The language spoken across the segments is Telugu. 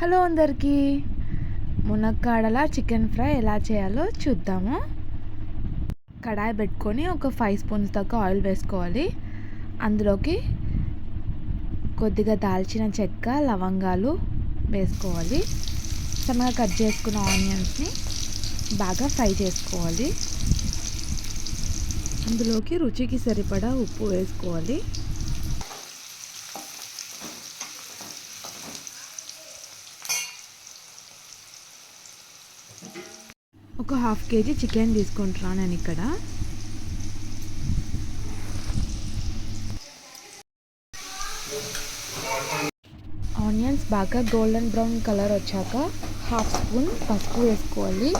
హలో అందరికీ మునక్కాడల చికెన్ ఫ్రై ఎలా చేయాలో చూద్దాము. కడాయి పెట్టుకొని ఒక ఫైవ్ స్పూన్స్ దాకా ఆయిల్ వేసుకోవాలి. అందులోకి కొద్దిగా దాల్చిన చెక్క లవంగాలు వేసుకోవాలి. సన్నగా కట్ చేసుకున్న ఆనియన్స్ని బాగా ఫ్రై చేసుకోవాలి. అందులోకి రుచికి సరిపడా ఉప్పు వేసుకోవాలి. ఒక హాఫ్ కేజీ చికెన్ తీసుకుంటున్నాను నేను ఇక్కడ. ఆనియన్స్ బాగా గోల్డెన్ బ్రౌన్ కలర్ వచ్చాక హాఫ్ స్పూన్ పసుపు వేసుకోవాలి.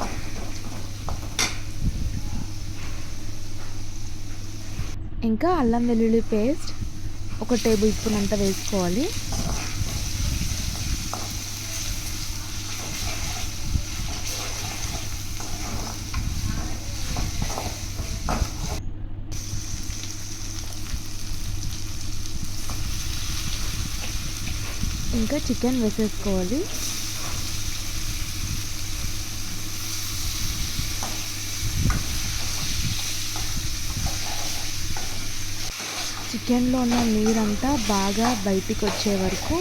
ఇంకా అల్లం వెల్లుల్లి పేస్ట్ ఒక టేబుల్ స్పూన్ అంతా వేసుకోవాలి. ఇంకా చికెన్ వేసేసుకోవాలి. చికెన్లో ఉన్న నీరంతా బాగా బయటికి వచ్చే వరకు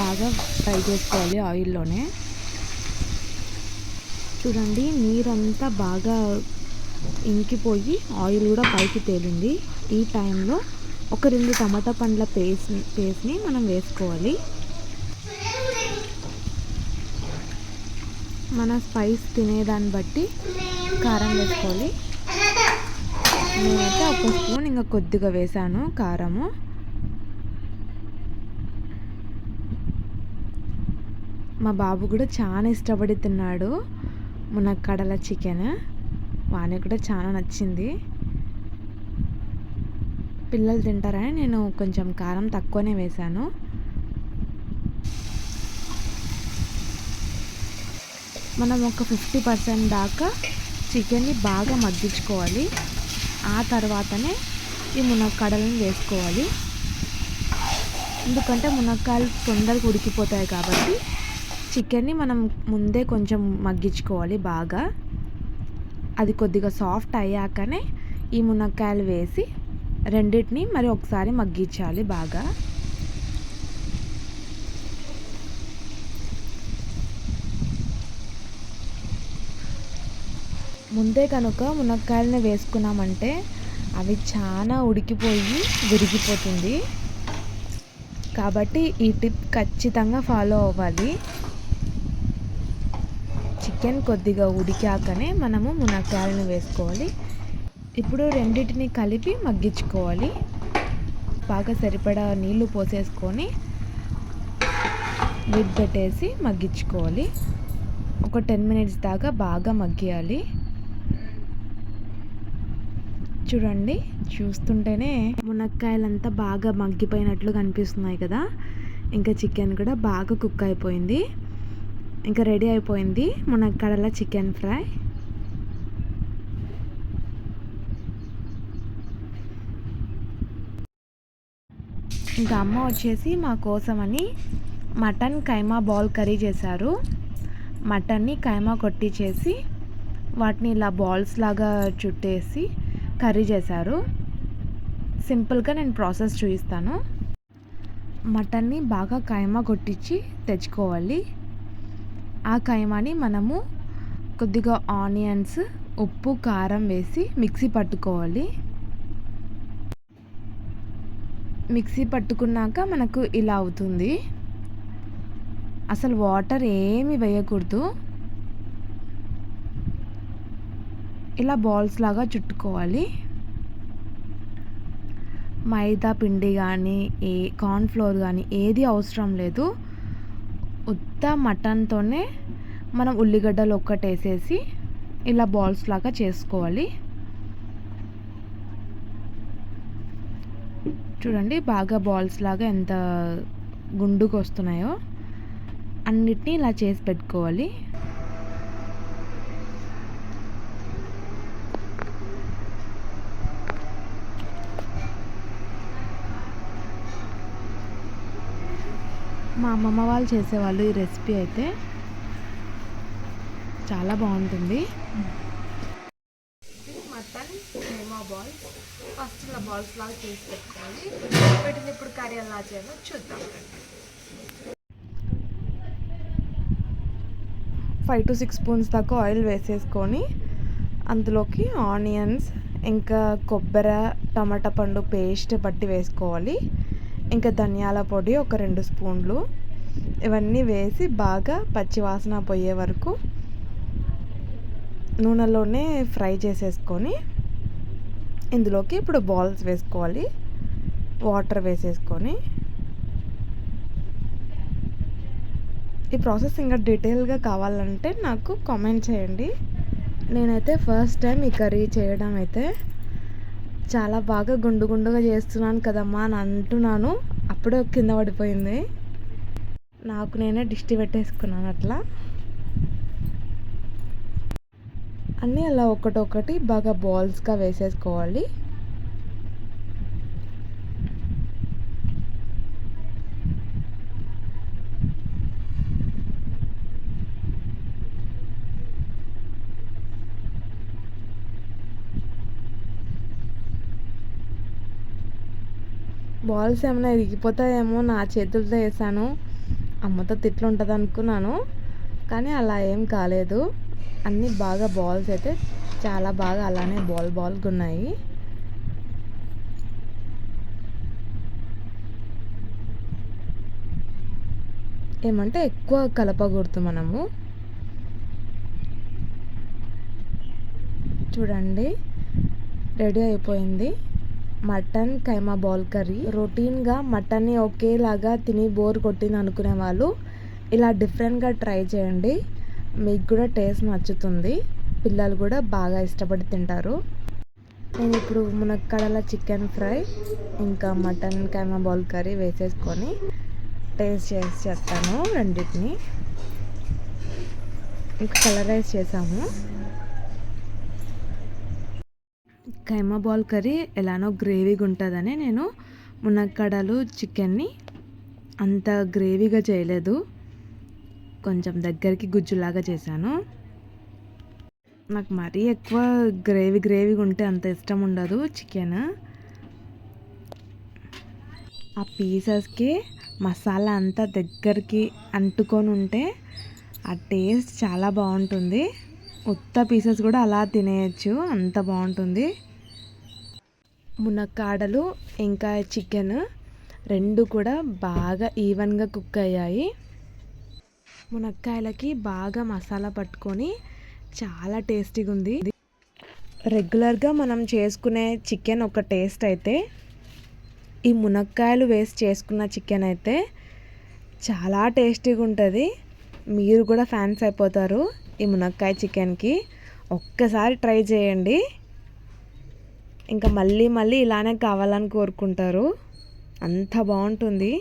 బాగా ఫ్రై చేసుకోవాలి ఆయిల్లోనే. చూడండి నీరంతా బాగా ఇంకిపోయి ఆయిల్ కూడా పైకి తేలింది. ఈ టైంలో ఒక రెండు టమాటా పండ్ల పేస్ట్ పేస్ట్ని మనం వేసుకోవాలి. మన స్పైస్ తినేదాన్ని బట్టి కారం వేసుకోవాలి. నేనైతే ఒక స్పూన్ ఇంకా కొద్దిగా వేసాను కారము. మా బాబు కూడా చాలా ఇష్టపడి తిన్నాడు మునక్కడల చికెన్. వానికి కూడా చాలా నచ్చింది. పిల్లలు తింటారని నేను కొంచెం కారం తక్కువనే వేశాను మనం ఒక ఫిఫ్టీ పర్సెంట్ దాకా చికెన్ని బాగా మగ్గించుకోవాలి. ఆ తర్వాతనే ఈ మునక్కాడలను వేసుకోవాలి. ఎందుకంటే మునక్కాయలు తొందరగా ఉడికిపోతాయి కాబట్టి చికెన్ని మనం ముందే కొంచెం మగ్గించుకోవాలి బాగా. అది కొద్దిగా సాఫ్ట్ అయ్యాకనే ఈ మునక్కాయలు వేసి రెండింటిని మరి ఒకసారి మగ్గించాలి బాగా. ముందే కనుక మునక్కాయలను వేసుకున్నామంటే అవి చాలా ఉడికిపోయి విరిగిపోతుంది. కాబట్టి ఈ టిప్ ఖచ్చితంగా ఫాలో అవ్వాలి. చికెన్ కొద్దిగా ఉడికాకనే మనము మునక్కాయలను వేసుకోవాలి. ఇప్పుడు రెండింటిని కలిపి మగ్గించుకోవాలి. బాగా సరిపడా నీళ్ళు పోసేసుకొని లిడ్ పెట్టేసి మగ్గించుకోవాలి. ఒక టెన్ మినిట్స్ దాకా బాగా మగ్గియాలి. చూడండి చూస్తుంటేనే మునక్కాయలంతా బాగా మగ్గిపోయినట్లు కనిపిస్తున్నాయి కదా. ఇంకా చికెన్ కూడా బాగా కుక్ అయిపోయింది. ఇంకా రెడీ అయిపోయింది మునక్కాడల చికెన్ ఫ్రై. ఇంకా అమ్మ వచ్చేసి మా కోసమని మటన్ కైమా బాల్ కర్రీ చేశారు. మటన్ని కైమా కొట్టించేసి వాటిని ఇలా బాల్స్ లాగా చుట్టేసి కర్రీ చేశారు. సింపుల్గా నేను ప్రాసెస్ చూపిస్తాను. మటన్ని బాగా కైమా కొట్టించి తెచ్చుకోవాలి. ఆ కైమాని మనము కొద్దిగా ఆనియన్స్ ఉప్పు కారం వేసి మిక్సీ పట్టుకోవాలి. మిక్సీ పట్టుకున్నాక మనకు ఇలా అవుతుంది. అసలు వాటర్ ఏమి వేయకూడదు. ఇలా బాల్స్ లాగా చుట్టుకోవాలి. మైదా పిండి కానీ ఏ కార్న్ఫ్లోర్ కానీ ఏది అవసరం లేదు. ఉత్త మటన్తోనే మనం ఉల్లిగడ్డలు ఒక్కటేసేసి ఇలా బాల్స్ లాగా చేసుకోవాలి. చూడండి బాగా బాల్స్ లాగా ఎంత గుండుకు వస్తున్నాయో అన్నిటినీ ఇలా చేసి పెట్టుకోవాలి. మా అమ్మమ్మ వాళ్ళు చేసేవాళ్ళు ఈ రెసిపీ అయితే. చాలా బాగుంటుంది. మటన్ హేమా బాల్స్ ఫస్ట్ ఇలా బాల్స్ లాగా చేసి పెట్టుకోవాలి. వీటిని ఇప్పుడు కర్రీ ఎలా చేయాలో చూద్దాం. ఫైవ్ టు సిక్స్ స్పూన్స్ దాకా ఆయిల్ వేసేసుకొని అందులోకి ఆనియన్స్ ఇంకా కొబ్బరి టమాటా పండు పేస్ట్ బట్టి వేసుకోవాలి. ఇంకా ధనియాల పొడి ఒక రెండు స్పూన్లు. ఇవన్నీ వేసి బాగా పచ్చివాసన పోయే వరకు నూనెలోనే ఫ్రై చేసేసుకొని ఇందులోకి ఇప్పుడు బాల్స్ వేసుకోవాలి. వాటర్ వేసేసుకొని. ఈ ప్రాసెస్ ఇంకా డీటెయిల్గా కావాలంటే నాకు కామెంట్ చేయండి. నేనైతే ఫస్ట్ టైం ఈ కర్రీ చేయడం అయితే చాలా బాగా గుండు గుండుగా చేస్తున్నాను కదమ్మా అని అంటున్నాను. అప్పుడే కింద పడిపోయింది. నాకు నేనే దిష్టి పెట్టేసుకున్నాను అట్లా. అన్నీ అలా ఒకటొకటి బాగా బాల్స్గా వేసేసుకోవాలి. బాల్స్ ఏమైనా ఇరిగిపోతాయేమో నా చేతులతో వేసాను అమ్మతో తిట్లు ఉంటుంది అనుకున్నాను. కానీ అలా ఏం కాలేదు. అన్నీ బాగా బాల్స్ అయితే చాలా బాగా అలానే బాల్ బాల్గా ఉన్నాయి. ఏమంటే ఎక్కువ కలపకూడదు మనము. చూడండి. రెడీ అయిపోయింది. Mutton keema ball curry. రొటీన్గా మటన్ని ఒకేలాగా తిని బోర్ కొట్టింది అనుకునే వాళ్ళు ఇలా డిఫరెంట్గా ట్రై చేయండి. మీకు కూడా టేస్ట్ నచ్చుతుంది. పిల్లలు కూడా బాగా ఇష్టపడి తింటారు. నేను ఇప్పుడు మునక్కడల చికెన్ ఫ్రై ఇంకా మటన్ కైమా బాల్ కర్రీ వేసేసుకొని టేస్ట్ చేసి చేస్తాను రెండింటిని. ఇంకా కలరైజ్ చేసాము. కైమా బాల్ కర్రీ ఎలానో గ్రేవీగా ఉంటుందని నేను మునక్కడలు చికెన్ని అంత గ్రేవీగా చేయలేదు. కొంచెం దగ్గరికి గుజ్జులాగా చేశాను. నాకు మరీ ఎక్కువ గ్రేవీ గ్రేవీగా ఉంటే అంత ఇష్టం ఉండదు చికెన్. ఆ పీసెస్కి మసాలా అంతా దగ్గరికి అంటుకొని ఉంటే ఆ టేస్ట్ చాలా బాగుంటుంది. ఉత్త పీసెస్ కూడా అలా తినేయచ్చు. అంత బాగుంటుంది. మునక్కాడలు ఇంకా చికెన్ రెండు కూడా బాగా ఈవెన్గా కుక్ అయ్యాయి. మునక్కాయలకి బాగా మసాలా పట్టుకొని చాలా టేస్టీగా ఉంది. రెగ్యులర్గా మనం చేసుకునే చికెన్ ఒక టేస్ట్ అయితే ఈ మునక్కాయలు వేసి చేసుకున్న చికెన్ అయితే చాలా టేస్టీగా ఉంటుంది. మీరు కూడా ఫ్యాన్స్ అయిపోతారు. ఈ మునక్కాయ చికెన్కి ఒక్కసారి ట్రై చేయండి. ఇంకా మళ్ళీ మళ్ళీ ఇలానే కావాలని కోరుకుంటారు. అంత బాగుంటుంది.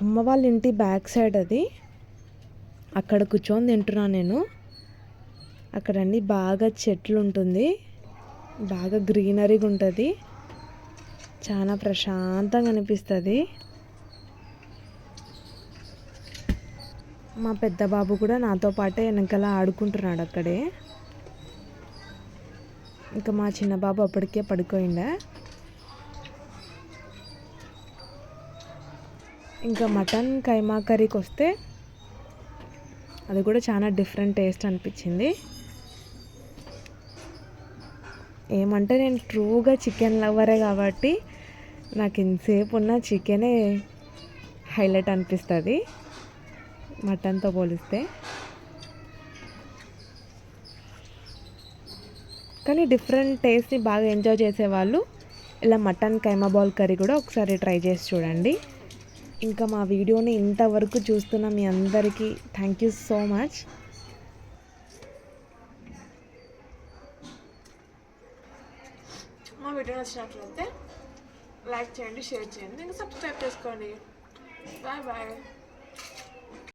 అమ్మ వాళ్ళ ఇంటి బ్యాక్ సైడ్ అది. అక్కడ కూర్చొని తింటున్నాను నేను. అక్కడ అన్ని బాగా చెట్లు ఉంటుంది. బాగా గ్రీనరీగా ఉంటుంది. చాలా ప్రశాంతంగా అనిపిస్తుంది. మా పెద్ద బాబు కూడా నాతో పాటే వెనకాల ఆడుకుంటున్నాడు అక్కడే. ఇంకా మా చిన్న బాబు అప్పటికే పడుకోయిండా. ఇంకా మటన్ కైమా కర్రీకి వస్తే అది కూడా చాలా డిఫరెంట్ టేస్ట్ అనిపించింది. ఏమంటే నేను ట్రూగా చికెన్ లవరే కాబట్టి నాకు ఇంతసేపు ఉన్న చికెనే హైలైట్ అనిపిస్తుంది. మటన్తో పోలిస్తే. కానీ డిఫరెంట్ టేస్ట్ని బాగా ఎంజాయ్ చేసేవాళ్ళు. ఇలా మటన్ కైమా బాల్ కర్రీ కూడా ఒకసారి ట్రై చేసి చూడండి. ఇంకా మా వీడియోని ఇంతవరకు చూస్తున్న మీ అందరికీ థ్యాంక్ యూ సో మచ్. మా వీడియో నచ్చినట్లయితే లైక్ చేయండి షేర్ చేయండి. ఇంకా సబ్స్క్రైబ్ చేసుకోండి. Bye bye